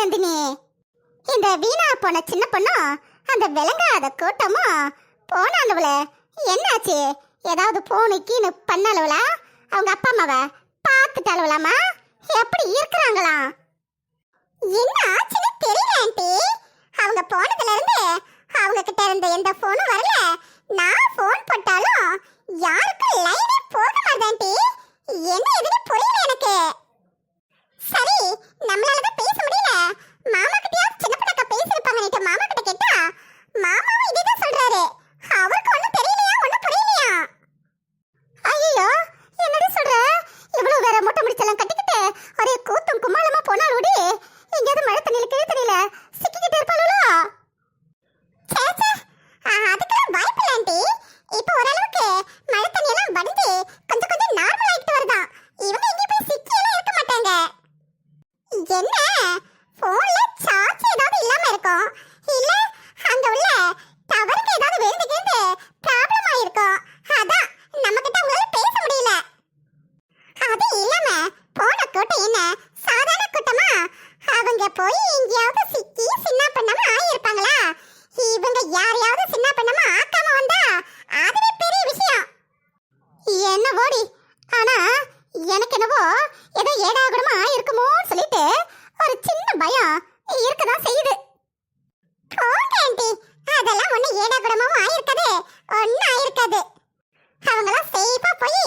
நந்தினி. இந்த வீணா போன சின்ன பொண்ணும் அந்த விளங்காத கூட்டமும் போனாளுவல என்னாச்சு? ஏதாவது போனு கீனு பண்ணாளுவலா அவங்க அப்பா அம்மாவை பார்த்துட்டாளுவலாமா எப்படி இருக்கிறாங்களாம் என்ன ஆச்சுன்னு தெரியல ஆண்டி. அவங்க போனதுல இருந்து அவங்க கிட்ட இருந்த எந்த போனும் வரல. நான் போன் போட்டாலும் யாருக்கும் லைனே போக மாட்டேன் என்ன எதுன்னு புரியல எனக்கு. சரி நம்மளால தான் பேச முடியல. மாமா கிட்டயா சின்ன படக்கா பேசிருப்பாங்க மாமா கிட்ட கேட்டா மாமாவும் இதே தான் சொல்றாரு. அவருக்கு ஒண்ணும் தெரியலையா? ஒண்ணும் புரியலையா? ஐயோ என்னடி சொல்ற இவ்வளவு வேற மொட்டை முடிச்செல்லாம் கட்டிக்கிட்டு ஒரே கூத்தும் கும்மாளமா போனாலோடி எங்கேயாவது மழை தண்ணியில கிழ தண்ணியில சிக்கிக்கிட்டு இருப்பாளோ சே சே அதுக்கெல்லாம் வாய்ப்பு இல்லை ஆண்டி இப்போ ஓரளவுக்கு மழை தண்ணியெல்லாம் வடிஞ்சு கொஞ்சம் கொஞ்சம் நார்மல் ஆகிட்டு வருதான் இவங்க எங்கேயும் போய் சிக்கியெல்லாம் இருக்க மாட்டாங்க என்ன போன்ல சார்ஜ் ஏதாவது இல்லாம இருக்கும் இல்ல அங்க உள்ள டவருக்கு ஏதாவது விழுந்து கிழுந்து ப்ராப்ளம் ஆயிருக்கும் அதான் நம்ம கிட்ட உங்களால பேச முடியல அது இல்லாம போன கூட்டம் என்ன சாதாரண கூட்டமா அவங்க போய் எங்கேயாவது சிக்கி சின்ன பண்ணாம ஆயிருப்பாங்களா இவங்க யாரையாவது சின்ன பண்ணாம ஆக்காம வந்தா அதுவே பெரிய விஷயம் என்ன ஓடி ஆனா எனக்கு என்னவோ ஏதோ ஏடாகுடமா இருக்குமோன்னு சொல்லிட்டு ஒரு சின்ன பயம் இருக்கதான் செய்யுது போங்க ஆண்டி அதெல்லாம் ஒண்ணு ஏடாகுடமாவும் ஆயிருக்காது ஒன்னும் ஆயிருக்காது அவங்களாம் சேஃபா போய்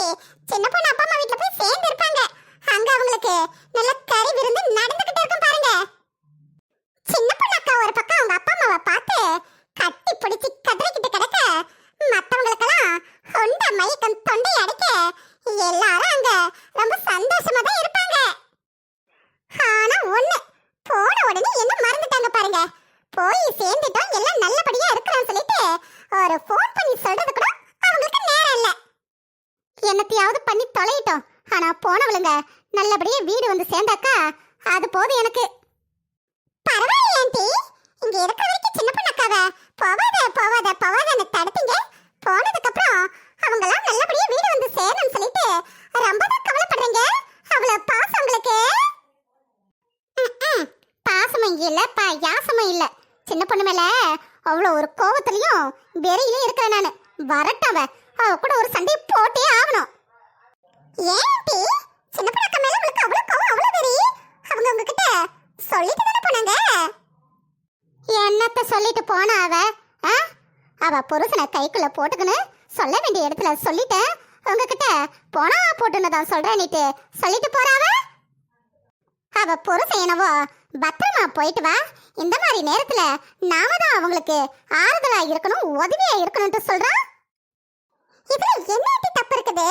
சின்ன பொண்ணு அப்பா அம்மா வீட்ல போய் சேர்ந்து இருப்பாங்க அங்க அவங்களுக்கு நல்ல கறி விருந்து நடந்துகிட்டு இருக்கும் பாருங்க சின்ன பொண்ணு அக்கா ஒரு பக்கம் அவங்க அப்பா அம்மாவை பார்த்து கட்டி பிடிச்சி கதறிக்கிட்டு கிடக்க மத்தவங்களுக்கெல்லாம் தொண்டை மயக்கம் தொண்டை அடைக்க எல்லாரும் அங்க ரொம்ப சந்தோஷமா தான் இருப்பாங்க ஆனா ஒண்ணு போன உடனே என்ன மறந்துட்டாங்க பாருங்க போய் சேர்ந்துட்டோம். எல்லாம் நல்லபடியா இருக்கிறோம்னு சொல்லிட்டு ஒரு ஃபோன் பண்ணி சொல்றது கூட அவங்களுக்கு நேரம் இல்ல. என்னத்தையாவது பண்ணி தொலையிட்டோம் ஆனா போனவளுங்க நல்லபடியா வீடு வந்து சேர்ந்தாக்கா அது போதும் எனக்கு. பரவாயில்ல ஆண்டி. இங்க இருக்கிற வரைக்கும் சின்ன பண்ணக்காவ போவாத போவாத போவாதன்னு தடுத்தீங்க போனதுக்கு அப்புறம் அவங்கலாம் நல்லபடியா வீடு வந்து சேரணும்னு சொல்லிட்டு ரொம்ப தான் கவலைப்படுறீங்க அவ்வளவு பாசம் உங்களுக்கு ம்ம். பாசமும் இல்ல பா யாசமும் இல்ல சின்ன பொண்ணு மேல அவ்வளோ ஒரு கோவத்துலையும் வெறியிலும் இருக்கிறேன் நான். வரட்டவ. அவ கூட ஒரு சண்டை போட்டே ஆகணும். ஏன் ஆண்டி சின்ன பொண்ணு மேல உங்களுக்கு அவ்வளோ கோவம் அவ்வளோ வெறி? அவங்க உங்ககிட்ட சொல்லிட்டு தானே போனாங்க? என்னத்த சொல்லிட்டு போனா அவ? ஆ? அவ புருஷனை கைக்குள்ள போட்டுக்கின்னு சொல்ல வேண்டிய இடத்துல சொல்லிட்டேன். உங்ககிட்ட போனா போட்டுன்னு தான் சொல்றேன்னுட்டு சொல்லிட்டு போறாவ அவ புருஷன் என்னவோ பத்திரமா போயிட்டு வா. இந்த மாதிரி நேரத்துல நாம தான் அவங்களுக்கு ஆறுதலா இருக்கணும் உதவியா இருக்கணும்னு சொல்றான் இதுல என்ன தப்பு இருக்குது?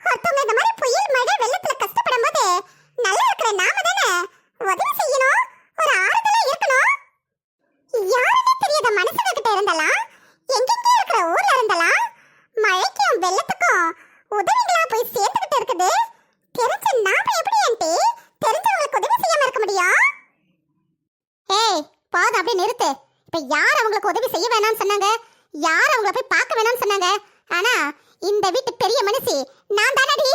ஒருத்தவங்க இந்த மாதிரி புயல் மழை வெள்ளத்துல கஷ்டப்படும் போது நல்லா இருக்கிற நாம தானே? உதவி செய்யணும் ஒரு ஆறுதலா இருக்கணும். யாருமே தெரியாத மனுஷங்க கிட்ட இருந்தலாம் எங்கெங்க இருக்கிற ஊர்ல இருந்தலாம் மழைக்கும் வெள்ளத்துக்கும் உதவிகளா போய் சேர்ந்துகிட்டு இருக்குது தெரிஞ்ச நாம எப்படி ஆண்டி தெரிஞ்சவங்களுக்கு உதவி செய்யாம இருக்க முடியும் ஏய் போதும் அப்படியே நிறுத்து இப்ப யார் அவங்களுக்கு உதவி செய்ய வேணாம்னு சொன்னாங்க யார் அவங்கள போய் பார்க்க வேணாம்னு சொன்னாங்க ஆனா இந்த வீட்டு பெரிய மனுஷி நான் தானடி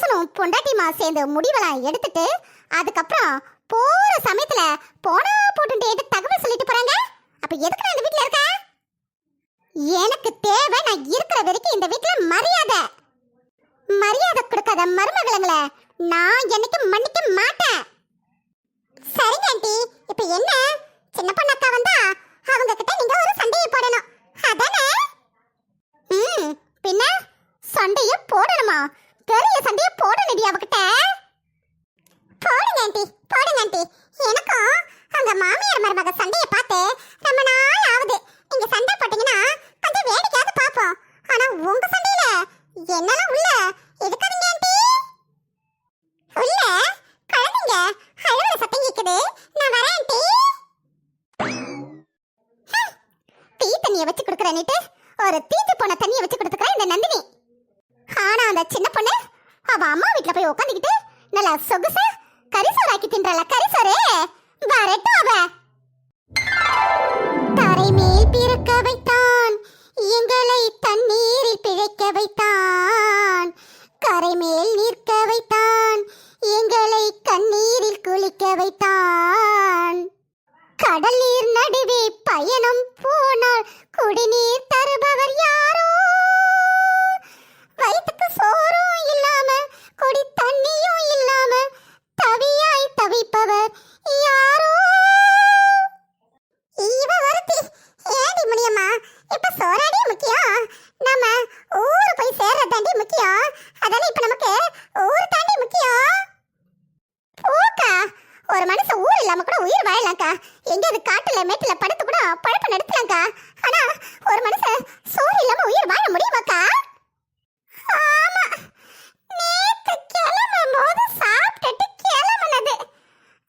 புருஷனும் பொண்டாட்டியுமா சேர்ந்து முடிவெல்லாம் எடுத்துட்டு அதுக்கப்புறம் போற சமயத்துல போனா போட்டு தகவல் சொல்லிட்டு போறாங்க? அப்ப எதுக்கு நான் இந்த வீட்ல இருக்க? எனக்கு தேவை நான் இருக்கிற வரைக்கும் இந்த வீட்ல மரியாதை. மரியாதை கொடுக்காத மருமகளங்களை நான் என்னைக்கும் மன்னிக்க மாட்டேன். சரிங்க ஆண்டி. இப்ப என்ன சின்ன பொண்ணு அக்கா வந்தா அவங்க கிட்ட நீங்க ஒரு சண்டையை போடணும் அதானே ம் பின்ன சண்டைய போடணுமா பெரிய சண்டைய போடணுடி அவகிட்ட போடுங்க ஆண்டி போடுங்க ஆண்டி எனக்கும் அங்க மாமியார் மருமக சண்டைய பார்த்து ரொம்ப நாள் ஆகுது நீங்க சண்டை போட்டீங்கன்னா கொஞ்சம் வேடிக்கையாவது பார்ப்போம் ஆனா உங்க சண்டையில என்னால உள்ள எதுக்காதீங்க ஆண்டி உள்ள குழந்தைங்க அழுவல சத்தம் கேக்குது நான் வரேன் ஆண்டி ஹம், டீ தண்ணிய வச்சு கொடுக்குறேன்னுட்டு ஒரு தீஞ்சு போன தண்ணிய வச்சு கொடுத்துக்கிறேன் இந்த நந்தினி ஆனா அந்த சின்ன பொண்ணு அவ அம்மா வீட்ல போய் உட்காந்துக்கிட்டு நல்லா சொகுசா கரிசோறாக்கி தின்றல கரிசோரே வரட்டும் அவ. தரை மேல் பிறக்க வைத்தான் எங்களை தண்ணீரில் பிழைக்க வைத்தான். கரை மேல் நிற்க வைத்தான் எங்களை கண்ணீரில் குளிக்க வைத்தான். கடல் நீர் நடுவே பயணம் போனால் குடிநீர் தருபவர் யார் வயிற்றுக்கு சோறும் இல்லாம குடி தண்ணியும் இல்லாம தவியாய் தவிப்பவர் யாரோ இவ ஒருத்தி ஏடி முடியுமா இப்ப சோறாடி முக்கியம் நம்ம ஊரு போய் சேர்றது தாண்டி முக்கியம் அதானே இப்ப நமக்கு ஊர் தாண்டி முக்கியம் போக்கா ஒரு மனுஷன் ஊர் இல்லாம கூட உயிர் வாழலாம்க்கா எங்கேயாவது காட்டுல மேட்டுல படுத்து கூட பழப்பு நடத்தலாம்க்கா ஆனா ஒரு மனுஷன் சோறு இல்லாம உயிர் வாழ முடியுமாக்கா ஆமா நேத்து கிளம்பும் போது சாப்பிட்டுட்டு கிளம்புனது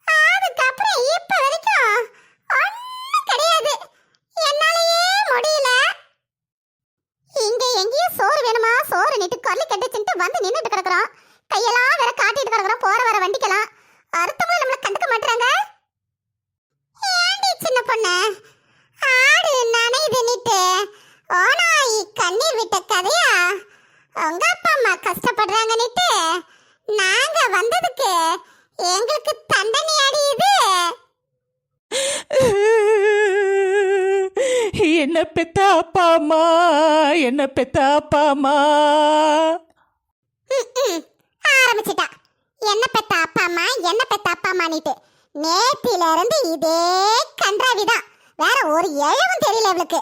அதுக்கப்புறம் இப்ப வரைக்கும் ஒண்ணும் கிடையாது என்னாலயே முடியல இங்க எங்கேயும் சோறு வேணுமா சோறு நீட்டு கொல்லி கட்டுச்சுட்டு வந்து நின்னுட்டு கிடக்குறோம் கையெல்லாம் வேற காட்டிட்டு கிடக்குறோம் போற வர வண்டிக்கலாம் அர்த்தமும் நம்மள கண்டுக்க மாட்டாங்க ஏண்டி சின்ன பொண்ணு ஆடு நனையுது நீட்டு ஓனாய் கண்ணீர் விட்ட கதையா? உங்க அப்பா அம்மா கஷ்டப்படுறாங்க நீட்டு நாங்க வந்ததுக்கு எங்களுக்கு தண்டனை அடியுது என்ன பெத்த அப்பா அம்மா என்ன பெத்த அப்பா அம்மா? ம்ம். ஆரம்பிச்சிட்டா. என்ன பெத்த அப்பா அம்மா என்ன பெத்த அப்பா நேத்தில இருந்து இதே கன்றாவிதான். வேற ஒரு எழவும் தெரியல இவளுக்கு.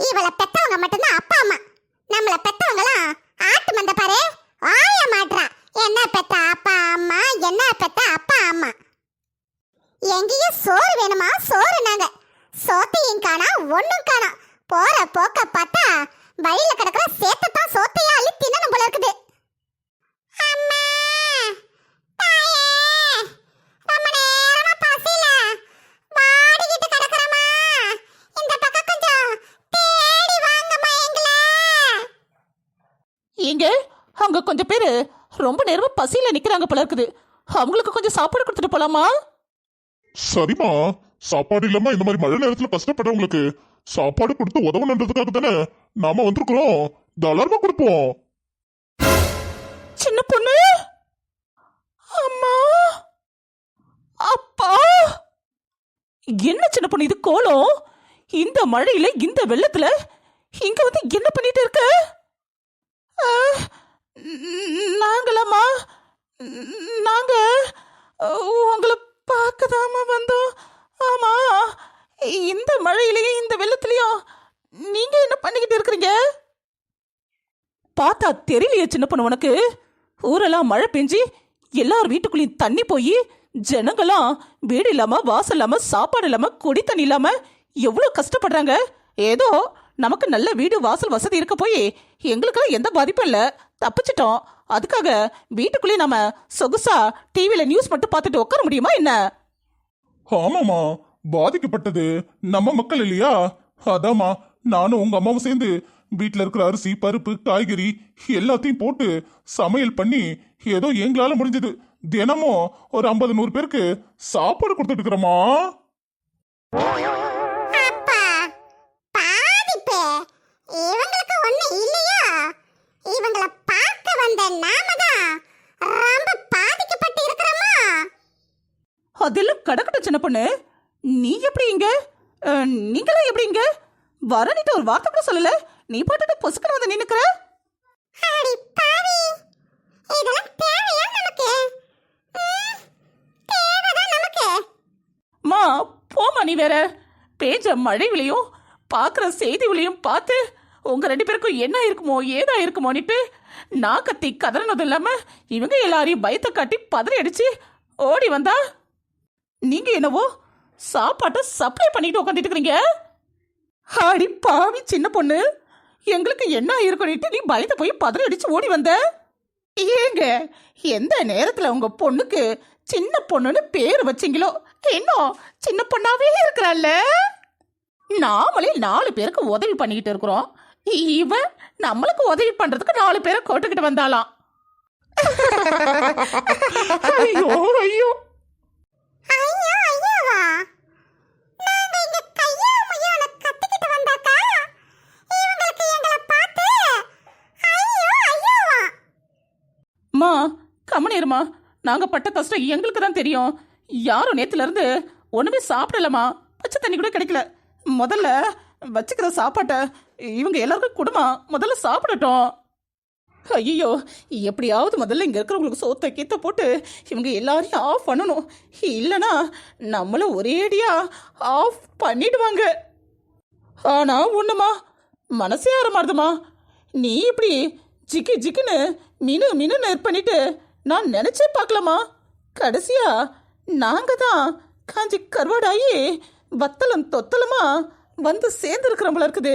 இவளை பெத்தவங்க மட்டும்தான் அப்பா அம்மா. நம்மள பெத்தவங்கலாம் ஆட்டு மந்த பாரு ஆய மாட்டா என்ன பெத்த அப்பா அம்மா? என்ன பெத்த அப்பா அம்மா? எங்கேயும் சோறு வேணுமா? சோறு நாங்க. சோத்தையும் காணா ஒண்ணும் காணா. போற போக்க பார்த்தா வழியில கிடக்குற சேத்தத்தான் சோத்தையா அள்ளி தின்னணும் போல இருக்குது அம்மா தாயே ரொம்ப நேரமா பசியில வாடிக்கிட்டு கிடக்குறமா இந்த பக்கம் கொஞ்சம் தேடி வாங்கம்மா எங்களை இங்க அங்க கொஞ்சம் பேரு ரொம்ப நேரமா பசியில நிக்கிறாங்க போல இருக்குது. அவங்களுக்கு கொஞ்சம் சாப்பாடு கொடுத்துட்டு போலாமா? சரிம்மா. சாப்பாடு இல்லாம இந்த மாதிரி மழை நேரத்துல கஷ்டப்படுறவங்களுக்கு சாப்பாடு கொடுத்து உதவணுன்றதுக்காக தானே நாம வந்திருக்கிறோம். தாராளமா கொடுப்போம். சின்ன பொண்ணு? அம்மா? அப்பா? என்ன சின்ன பொண்ணு இது கோலம்? இந்த மழையில இந்த வெள்ளத்துல இங்க வந்து என்ன பண்ணிட்டு இருக்க? நாங்களாம்மா? நாங்க உங்களை பார்க்கதாமா வந்தோம். ஆமா இந்த மழையிலையும் இந்த வெள்ளத்துலையும் நீங்க என்ன பண்ணிக்கிட்டு இருக்கிறீங்க? பார்த்தா தெரியலையே சின்ன பொண்ணு உனக்கு. ஊரெல்லாம் மழை பெஞ்சி எல்லார் வீட்டுக்குள்ளேயும் தண்ணி போய் ஜனங்களாம் வீடு இல்லாம வாசல் இல்லாம சாப்பாடு இல்லாம குடி தண்ணி இல்லாம எவ்வளோ கஷ்டப்படுறாங்க? ஏதோ நமக்கு நல்ல வீடு வாசல் வசதி இருக்க போய் எங்களுக்கெல்லாம் எந்த பாதிப்பும் இல்லை. தப்பிச்சிட்டோம். அதுக்காக வீட்டுக்குள்ளேயே நம்ம சொகுசா டிவியில நியூஸ் மட்டும் பார்த்துட்டு உட்கார முடியுமா என்ன? ஆமாமா பாதிக்கப்பட்டது நம்ம மக்கள் இல்லையா? அதாம்மா. நானும் உங்க அம்மாவும் சேர்ந்து வீட்டில் இருக்கிற அரிசி பருப்பு காய்கறி எல்லாத்தையும் போட்டு சமையல் பண்ணி ஏதோ எங்களால முடிஞ்சது. தினமும் ஒரு ஐம்பது நூறு பேருக்கு சாப்பாடு கொடுத்துட்டு இருக்கிறோமா இவங்கள பார்க்க வந்த நாம தான் ரொம்ப பாதிக்கப்பட்டு இருக்கிறோமா? அதெல்லாம் கடக்கட்டும் சின்ன பொண்ணு. நீ எப்படி இங்க? நீங்களாம் எப்படி இங்க? வரணிட்டு ஒரு வார்த்தை கூட சொல்லல. நீ பாட்டுட்டு பொசுக்கிற வந்து நின்னுக்கிற. அடி பாவி. இதெல்லாம் தேவையா நமக்கு? தேவைதான் நமக்கு. மா போமா நீ வேற. பேஞ்ச மழைவிலையும் பார்க்குற செய்திவிலையும் பார்த்து உங்க ரெண்டு பேருக்கும் என்ன இருக்குமோ ஏதா இருக்குமோன்னுட்டு நான் கத்தி கதறனது இல்லாம இவங்க எல்லாரையும் பயத்தை காட்டி பதறி அடிச்சு ஓடி வந்தா. நீங்க என்னவோ சாப்பாட்டை சப்ளை பண்ணிட்டு உட்காந்துட்டு இருக்கிறீங்க அடி பாவி சின்ன பொண்ணு எங்களுக்கு என்ன இருக்குன்னுட்டு நீ பயத்தை போய் பதறி அடிச்சு ஓடி வந்த. ஏங்க எந்த நேரத்துல உங்க பொண்ணுக்கு சின்ன பொண்ணுன்னு பேர் வச்சீங்களோ இன்னும் சின்ன பொண்ணாவே இருக்கிறாள்ல. நாமளே நாலு பேருக்கு உதவி பண்ணிக்கிட்டு இருக்கிறோம். இவன் நம்மளுக்கு உதவி பண்றதுக்கு நாலு பேரை கோட்டுக்கிட்டு வந்தாலாம். ஐயோ ஐயோ. மா கம்மனிருமா நாங்க பட்ட கஷ்டம் எங்களுக்கு தான் தெரியும். யாரும் நேத்துல இருந்து ஒண்ணுமே சாப்பிடலமா? பச்சை தண்ணி கூட கிடைக்கல. முதல்ல வச்சுக்கிற சாப்பாட்டை இவங்க எல்லாருக்கும் கொடுமா முதல்ல சாப்பிடட்டும். ஐயோ எப்படியாவது முதல்ல இங்கே இருக்கிறவங்களுக்கு சோத்தை கீத்த போட்டு இவங்க எல்லாரையும் ஆஃப் பண்ணணும். இல்லைனா நம்மள ஒரேடியாக ஆஃப் பண்ணிடுவாங்க. ஆனால் ஒன்றுமா மனசே ஆரமாடுதுமா நீ இப்படி ஜிக்கி ஜிக்குன்னு மினு மினுன்னு பண்ணிட்டு நான் நினச்சே பார்க்கலாமா. கடைசியாக நாங்கள் தான் காஞ்சி கருவாடாயி வத்தலம் தொத்தலுமா வந்து சேர்ந்துருக்கிறோம் இருக்குது.